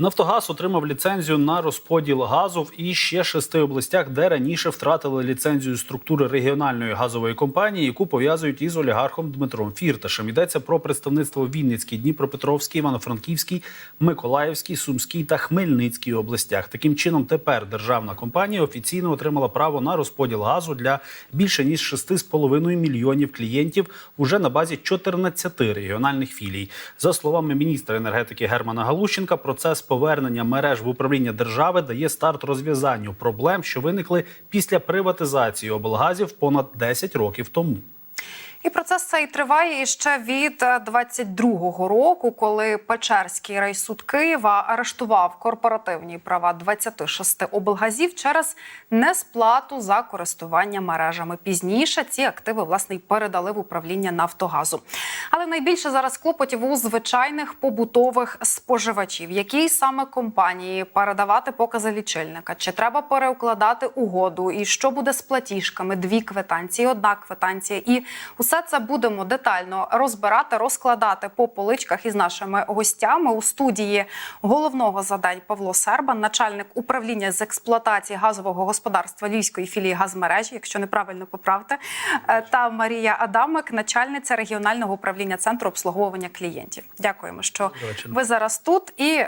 Нафтогаз отримав ліцензію на розподіл газу в іще шести областях, де раніше втратили ліцензію структури регіональної газової компанії, яку пов'язують із олігархом Дмитром Фірташем. Йдеться про представництво Вінницькій, Дніпропетровській, Івано-Франківській, Миколаївській, Сумській та Хмельницькій областях. Таким чином, тепер державна компанія офіційно отримала право на розподіл газу для більше ніж 6,5 мільйонів клієнтів уже на базі 14 регіональних філій. За словами міністра енергетики Германа Галущенка, процес повернення мереж в управління держави дає старт розв'язанню проблем, що виникли після приватизації облгазів понад 10 років тому. І процес цей триває ще від е, 22-го року, коли Печерський райсуд Києва арештував корпоративні права 26 облгазів через несплату за користування мережами. Пізніше ці активи власне й передали в управління Нафтогазу. Але найбільше зараз клопотів у звичайних побутових споживачів, якій саме компанії передавати покази лічильника, чи треба переукладати угоду, і що буде з платіжками, дві квитанції, одна квитанція. І усе це будемо детально розбирати, розкладати по поличках із нашими гостями у студії головного задань Павло Сербан, начальник управління з експлуатації газового господарства Львівської філії газмережі, якщо неправильно поправте, е, та Марія Адамик, начальниця регіонального управління центру обслуговування клієнтів. Дякуємо, що ви зараз тут і.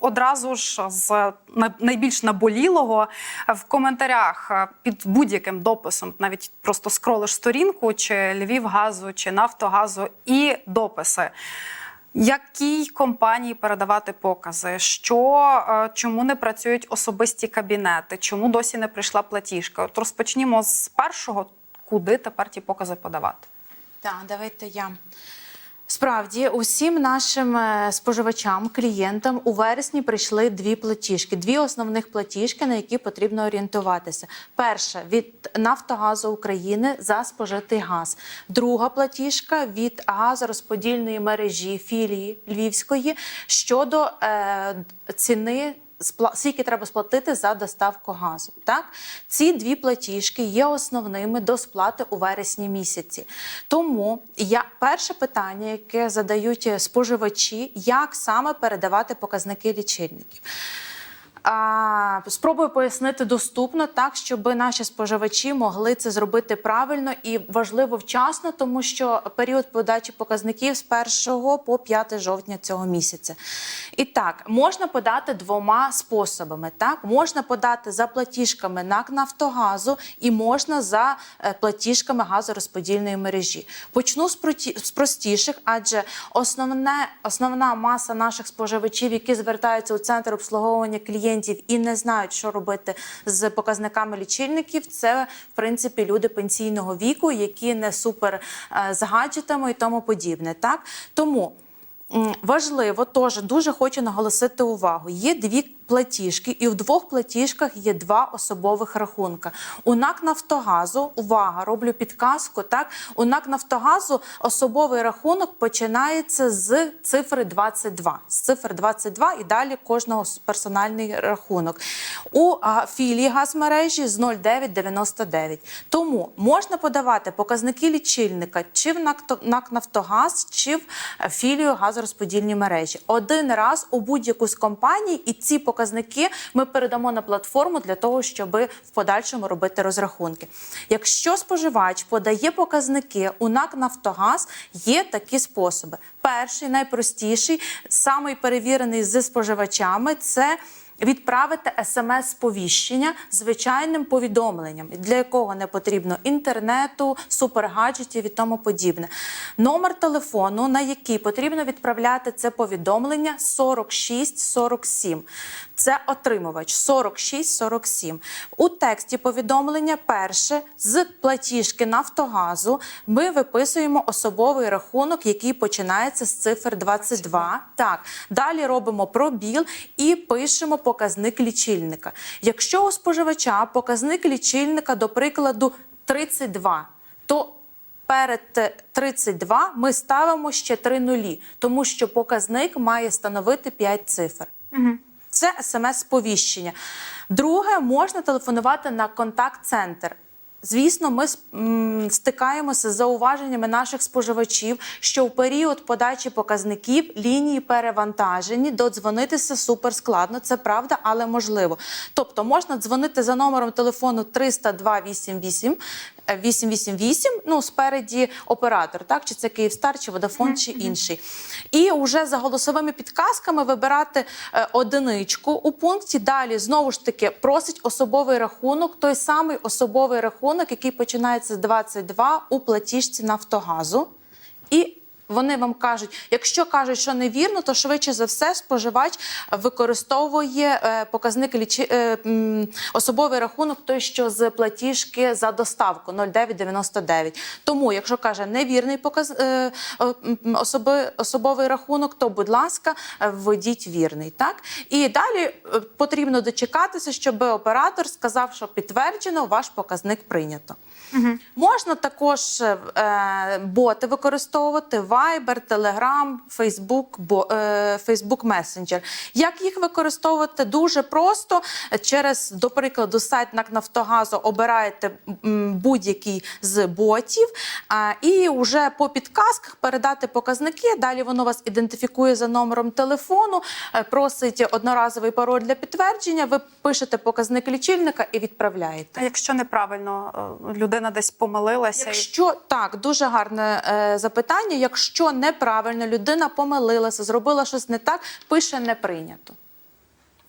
Одразу ж з на- найбільш наболілого в коментарях е, під будь-яким дописом, навіть просто скролиш сторінку, чи Львівгазу, чи Нафтогазу, і дописи. Якій компанії передавати покази? Що е, чому не працюють особисті кабінети? Чому досі не прийшла платіжка? От розпочнімо з першого, куди тепер ті покази подавати. Так, давайте я. Справді, усім нашим е, споживачам, клієнтам у вересні прийшли дві платіжки, дві основних платіжки, на які потрібно орієнтуватися. Перша від Нафтогазу України за спожитий газ. Друга платіжка від газорозподільної мережі філії Львівської щодо е, ціни. Скільки треба сплатити за доставку газу? Так, ці дві платіжки є основними до сплати у вересні місяці. Тому я перше питання, яке задають споживачі, як саме передавати показники лічильників. Спробую пояснити доступно так, щоб наші споживачі могли це зробити правильно і важливо вчасно, тому що період подачі показників з 1 по 5 жовтня цього місяця. І так, можна подати двома способами. Так, можна подати за платіжками НАК Нафтогазу і можна за е, платіжками газорозподільної мережі. Почну з простіших, адже основне, основна маса наших споживачів, які звертаються у центр обслуговування клієнтів і не знають, що робити з показниками лічильників, це в принципі люди пенсійного віку, які не супер е, з гаджетами і тому подібне. Так тому. Важливо, теж дуже хочу наголосити увагу. Є дві платіжки, і в двох платіжках є два особових рахунка. У НАК Нафтогазу, увага, роблю підказку. Так, у НАК Нафтогазу особовий рахунок починається з цифри 22. З цифр 22 і далі кожного персональний рахунок. У філії газмережі з 0999. Тому можна подавати показники лічильника чи в НАК Нафтогаз, чи в е, філію газорозподільні мережі. Один раз у будь-яку з компаній, і ці показники ми передамо на платформу для того, щоб в подальшому робити розрахунки. Якщо споживач подає показники у НАК Нафтогаз, є такі способи. Перший, найпростіший, самий перевірений з споживачами це. Відправити смс-повіщення звичайним повідомленням, для якого не потрібно інтернету, супергаджетів і тому подібне. Номер телефону, на який потрібно відправляти це повідомлення 4647. Це отримувач 4647. У тексті повідомлення перше з платіжки Нафтогазу ми виписуємо особовий рахунок, який починається з цифр 22. Так, далі робимо пробіл і пишемо показник лічильника. Якщо у споживача показник лічильника, до прикладу, 32, то Перед е, 32 ми ставимо ще три нулі, тому що показник має становити 5 цифр. Це смс-сповіщення. Друге, можна телефонувати на контакт-центр. Звісно, ми стикаємося з зауваженнями наших споживачів, що в період подачі показників лінії перевантажені, додзвонитися супер складно. Це правда, але можливо. Тобто можна дзвонити за номером телефону 302 88 е, 888, ну спереді оператор, так чи це Київстар, чи Водафон, чи інший. І вже за голосовими підказками вибирати е, одиничку у пункті. Далі знову ж таки просить особовий рахунок, той самий особовий рахунок, який починається з 22 у платіжці Нафтогазу. І вони вам кажуть, якщо кажуть, що невірно, то швидше за все споживач використовує е, показник лічи, е, особовий рахунок, той, що з платіжки за доставку 0999. Тому, якщо каже невірний показ, е, особи, особовий рахунок, то, будь ласка, введіть вірний. Так? І далі потрібно дочекатися, щоб оператор сказав, що підтверджено, ваш показник прийнято. Можна також боти використовувати Viber, Telegram, Facebook, бо, е, Facebook Messenger. Як їх використовувати? Дуже просто. Через, до прикладу, сайт НАК Нафтогазу обираєте будь-який з ботів, і вже по підказках передати показники. Далі воно вас ідентифікує за номером телефону, е, просить одноразовий пароль для підтвердження. Ви пишете показник лічильника і відправляєте. А якщо неправильно е, людина десь помилилася, і- Якщо так, дуже гарне е, запитання. Якщо неправильно людина помилилася, зробила щось не так, пише не прийнято.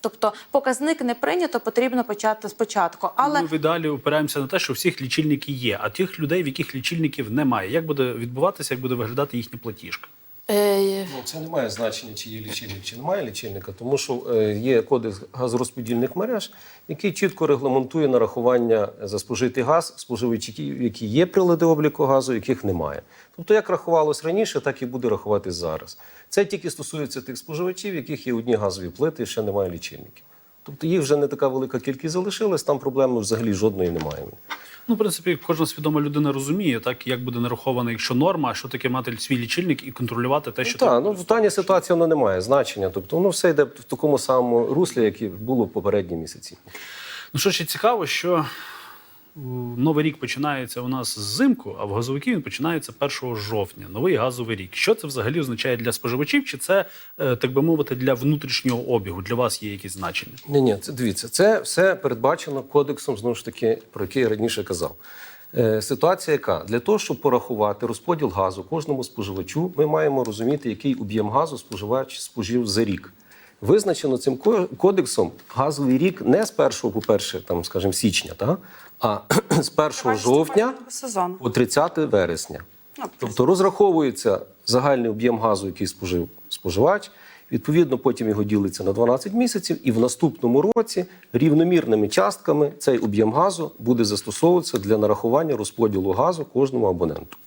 Тобто показник не прийнято, потрібно почати спочатку. Але Ми в ідеалі опираємося на те, що всіх лічильники є, а тих людей, в яких лічильників немає. Як буде відбуватися, як буде виглядати їхня платіжка? Е, Ну, це не має значення, чи є лічильник, чи немає лічильника, тому що е, є кодекс газорозподільних мереж, який чітко регламентує нарахування за спожитий газ споживачів, які є прилади обліку газу, яких немає. Тобто, як рахувалось раніше, так і буде рахуватись зараз. Це тільки стосується тих споживачів, яких є одні газові плити, і ще немає лічильників. Тобто їх вже не така велика кількість залишилась, там проблеми взагалі жодної немає. Ну, в принципі, кожна свідома людина розуміє, так як буде нарахована, якщо норма, що таке мати свій лічильник і контролювати те, що Так, ти ну в даній ситуації воно не має значення. Тобто воно все йде в такому самому руслі, як і було в попередні місяці. Ну що ще цікаво, що новий рік починається у нас зимку, а в газовиків він починається 1 жовтня. Новий газовий рік. Що це взагалі означає для споживачів? Чи це, е, так би мовити, для внутрішнього обігу? Для вас є якісь значення? Ні, ні, це дивіться, це все передбачено кодексом, знову ж таки, про який я раніше казав. Е, ситуація яка? Для того, щоб порахувати розподіл газу кожному споживачу, ми маємо розуміти, який об'єм газу споживач спожив за рік. Визначено цим ко- кодексом газовий рік не з 1 по 1, там, скажімо, січня, та? а з 1 жовтня по 30 вересня. Ну, Тобто розраховується загальний об'єм газу, який спожив споживач. Відповідно, потім його ділиться на 12 місяців, і в наступному році рівномірними частками цей об'єм газу буде застосовуватися для нарахування розподілу газу кожному абоненту.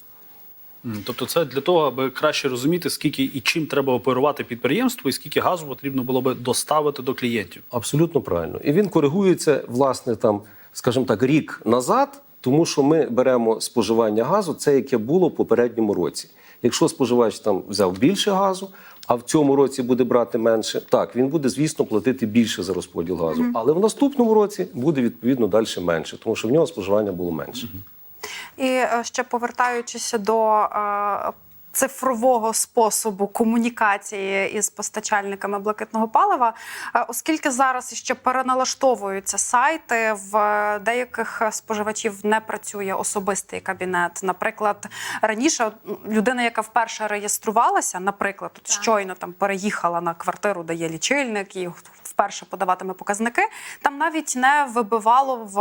Тобто, це для того, аби краще розуміти, скільки і чим треба оперувати підприємство, і скільки газу потрібно було би доставити до клієнтів. Абсолютно правильно. І він коригується, власне, там, скажімо так, рік назад, тому що ми беремо споживання газу, це яке було в попередньому році. Якщо споживач там взяв більше газу, а в цьому році буде брати менше, так він буде, звісно, платити більше за розподіл газу. Але в наступному році буде відповідно далі менше, тому що в нього споживання було менше. І е, ще повертаючись до е, цифрового способу комунікації із постачальниками блакитного палива, е, оскільки зараз ще переналаштовуються сайти, в деяких споживачів не працює особистий кабінет. Наприклад, раніше людина, яка вперше реєструвалася, наприклад, от щойно там переїхала на квартиру, де є лічильник, і вперше подаватиме показники, там навіть не вибивало в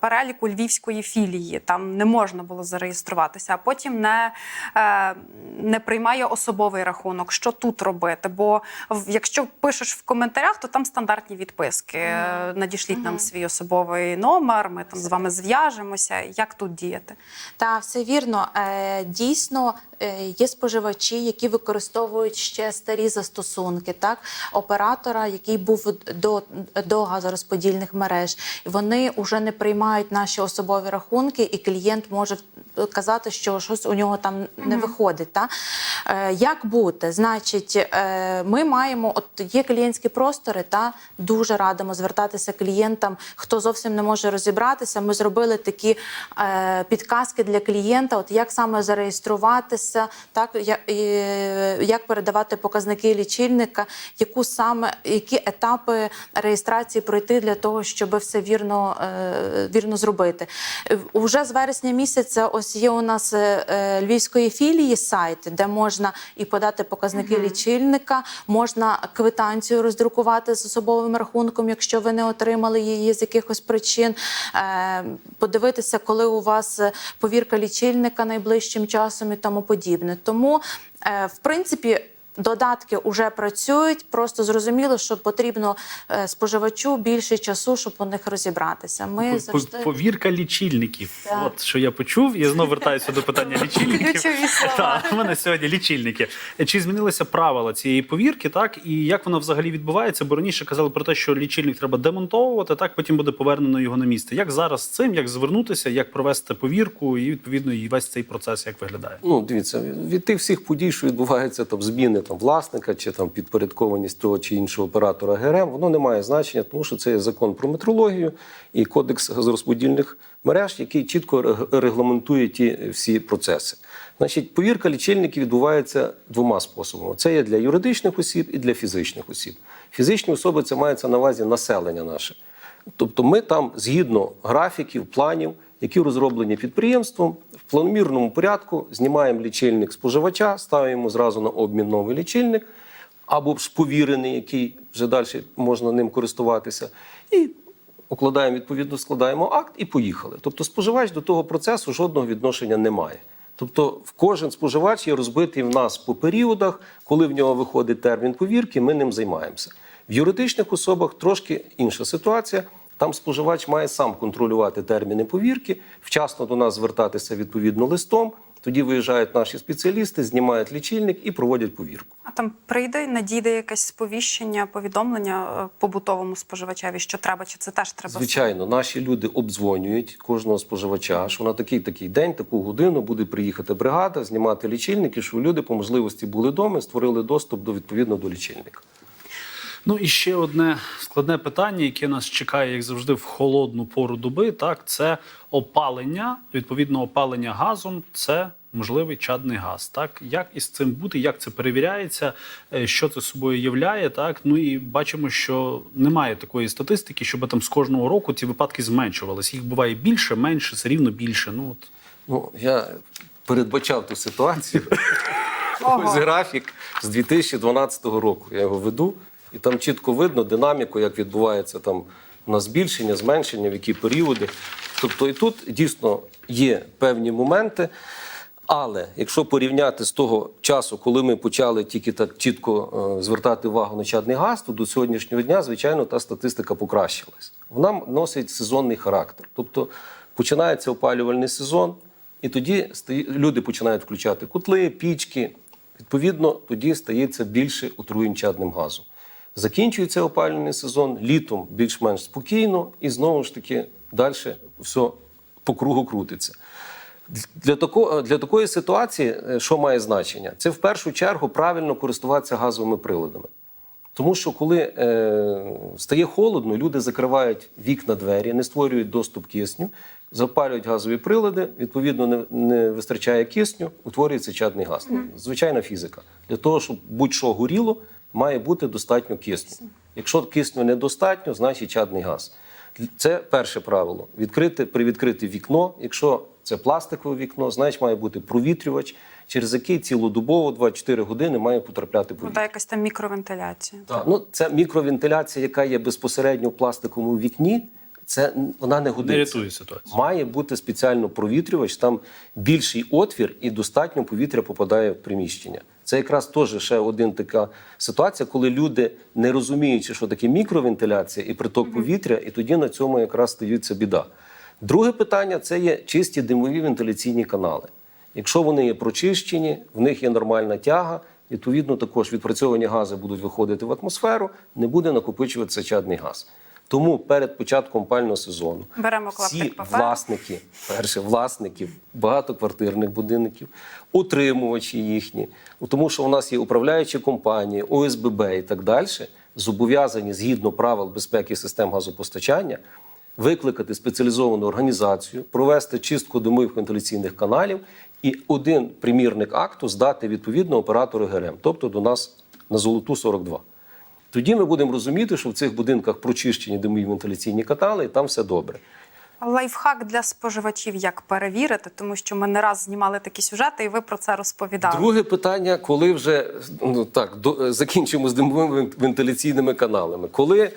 переліку львівської філії. Там не можна було зареєструватися, а потім не, е, не приймає особовий рахунок. Що тут робити? Бо якщо пишеш в коментарях, то там стандартні відписки. Е, Надішліть нам свій особовий номер, ми там з вами зв'яжемося. Як тут діяти? Та все вірно. Е, Дійсно е, є споживачі, які використовують ще старі застосунки, так оператора, який був до, до газорозподільних мереж. Вони вже не приймають наші особові рахунки, і клієнт може казати, що щось у нього там не виходить. Та? Е, як бути? Значить, е, ми маємо, от є клієнтські простори, та дуже радимо звертатися клієнтам, хто зовсім не може розібратися. Ми зробили такі е, підказки для клієнта, от як саме зареєструватися, так я- е, як передавати показники лічильника, яку саме які етапи реєстрації пройти для того, щоб все вірно, е, вірно зробити. Е, Уже з вересня місяця ось є у нас е, е, львівської філії сайт, де можна і подати показники лічильника, можна квитанцію роздрукувати з особовим рахунком, якщо ви не отримали її з якихось причин. Е, Подивитися, коли у вас повірка лічильника найближчим часом і тому подібне. Тому, в принципі. Додатки вже працюють, просто зрозуміло, що потрібно е, споживачу більше часу, щоб у них розібратися. Ми завжди Повірка лічильників. Так. От що я почув, і знову вертаюся до питання лічильників. Так, у мене сьогодні лічильники. Чи змінилися правила цієї повірки, так і як вона взагалі відбувається? Бо раніше казали про те, що лічильник треба демонтовувати, так потім буде повернено його на місце. Як зараз з цим, як звернутися, як провести повірку, і відповідно і весь цей процес як виглядає? Ну, дивіться, від тих всіх подій, що відбуваються там зміни там власника чи там підпорядкованість того чи іншого оператора ГРМ, воно не має значення, тому що це є закон про метрологію і кодекс газорозподільних мереж, який чітко регламентує ті всі процеси. Значить, повірка лічильників відбувається двома способами: це є для юридичних осіб і для фізичних осіб. Фізичні особи це мається на увазі населення наше. Тобто ми там згідно графіків, планів, які розроблені підприємством, в планомірному порядку знімаємо лічильник споживача, ставимо зразу на обмін новий лічильник, або ж повірений, який вже далі можна ним користуватися. І укладаємо відповідно, складаємо акт і поїхали. Тобто споживач до того процесу жодного відношення не має. Тобто, в кожен споживач є розбитий в нас по періодах, коли в нього виходить термін повірки, ми ним займаємося. В юридичних особах трошки інша ситуація. Там споживач має сам контролювати терміни повірки, вчасно до нас звертатися відповідно листом. Тоді виїжджають наші спеціалісти, знімають лічильник і проводять повірку. А там прийде, надійде якесь сповіщення, повідомлення е, побутовому споживачеві, що треба, чи це теж треба? Звичайно, наші люди обдзвонюють кожного споживача, що на такий такий день, таку годину буде приїхати бригада, знімати лічильники, щоб люди по можливості були вдома, створили доступ до відповідно до лічильника. Ну і ще одне складне питання, яке нас чекає, як завжди, в холодну пору доби. Так, це опалення. Відповідно, опалення газом це можливий чадний газ. Так, як із цим бути, як це перевіряється, е, що це собою являє? Так, ну і бачимо, що немає такої статистики, щоб там з кожного року ці випадки зменшувалися. Їх буває більше, менше, все рівно більше. Ну от Ну, я передбачав ту ситуацію. Ось графік з 2012 року. Я його веду, і там чітко видно динаміку, як відбувається там на збільшення, зменшення, в які періоди. Тобто, і тут дійсно є певні моменти. Але якщо порівняти з того часу, коли ми почали тільки так чітко е, звертати увагу на чадний газ, то до сьогоднішнього дня, звичайно, та статистика покращилась. Вона носить сезонний характер. Тобто починається опалювальний сезон, і тоді люди починають включати котли, пічки. Відповідно, тоді стається більше отруєнь чадним газом. Закінчується опалювальний сезон літом більш-менш спокійно, і знову ж таки далі все по кругу крутиться. Для, тако, для такої ситуації, е, що має значення? Це в першу чергу правильно користуватися газовими приладами. Тому що коли е, стає холодно, люди закривають вікна, двері, не створюють доступ кисню, запалюють газові прилади, відповідно, не, не вистачає кисню, утворюється чадний газ. Звичайна фізика. Для того, щоб будь-що горіло, має бути достатньо кисню. Якщо кисню недостатньо, значить чадний газ. Це перше правило. Відкрити, привідкрити вікно. Якщо це пластикове вікно, значить має бути провітрювач, через який цілодобово 24 години має потрапляти Ну, повітря. та якась там мікровентиляція. Так. Ну, це мікровентиляція, яка є безпосередньо в пластиковому вікні. Це вона не годиться. не рятує ситуацію. Має бути спеціально провітрювач, там більший отвір і достатньо повітря попадає в приміщення. Це якраз теж ще один така ситуація, коли люди, не розуміючи, що таке мікровентиляція і приток повітря, і тоді на цьому якраз стається біда. Друге питання це є чисті димові вентиляційні канали. Якщо вони є прочищені, в них є нормальна тяга, відповідно, також відпрацьовані гази будуть виходити в атмосферу, не буде накопичуватися чадний газ. Тому перед початком пального сезону Беремо всі власники, перше власників багатоквартирних будинків, утримувачі їхні, тому що у нас є управляючі компанії, ОСББ і так далі, зобов'язані згідно правил безпеки систем газопостачання викликати спеціалізовану організацію, провести чистку димових вентиляційних каналів і один примірник акту здати відповідно оператору ГРМ, тобто до нас на золоту 42. Тоді ми будемо розуміти, що в цих будинках прочищені димові вентиляційні канали, і там все добре. Лайфхак для споживачів, як перевірити, тому що ми не раз знімали такі сюжети, і ви про це розповідали. Друге питання, коли вже ну так до, закінчимо з димовими вентиляційними каналами. Коли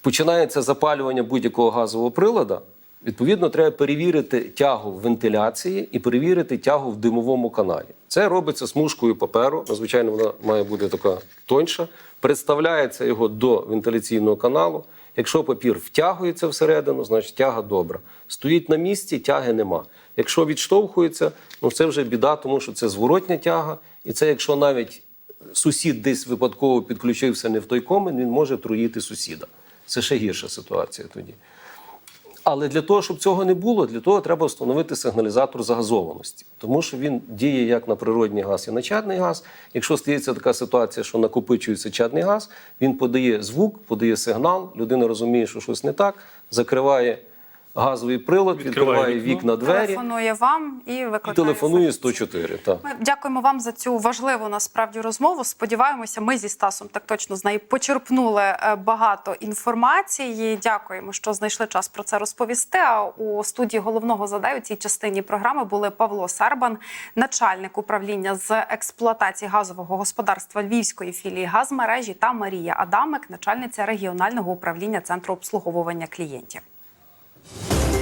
починається запалювання будь-якого газового прилада, відповідно, треба перевірити тягу в вентиляції і перевірити тягу в димовому каналі. Це робиться смужкою паперу. Звичайно, вона має бути така тоньша. Представляється його до вентиляційного каналу. Якщо папір втягується всередину, значить тяга добра. Стоїть на місці, тяги нема. Якщо відштовхується, ну це вже біда, тому що це зворотня тяга, і це якщо навіть сусід десь випадково підключився не в той комен, він може труїти сусіда. Це ще гірша ситуація тоді. Але для того, щоб цього не було, для того треба встановити сигналізатор загазованості, тому що він діє як на природній газ і на чадний газ. Якщо стається така ситуація, що накопичується чадний газ, він подає звук, подає сигнал, людина розуміє, що щось не так, закриває газовий прилад, Відкриває відкриває вікна двері Телефонує вам і і викликає телефонує фахівців. 104. Так. Ми дякуємо вам за цю важливу насправді розмову. Сподіваємося, ми зі Стасом так точно з неї почерпнули е, багато інформації. Дякуємо, що знайшли час про це розповісти. А у студії головного задаю цій частині програми були Павло Сербан, начальник управління з експлуатації газового господарства Львівської філії газмережі та Марія Адамик, начальниця регіонального управління центру обслуговування клієнтів. Thank you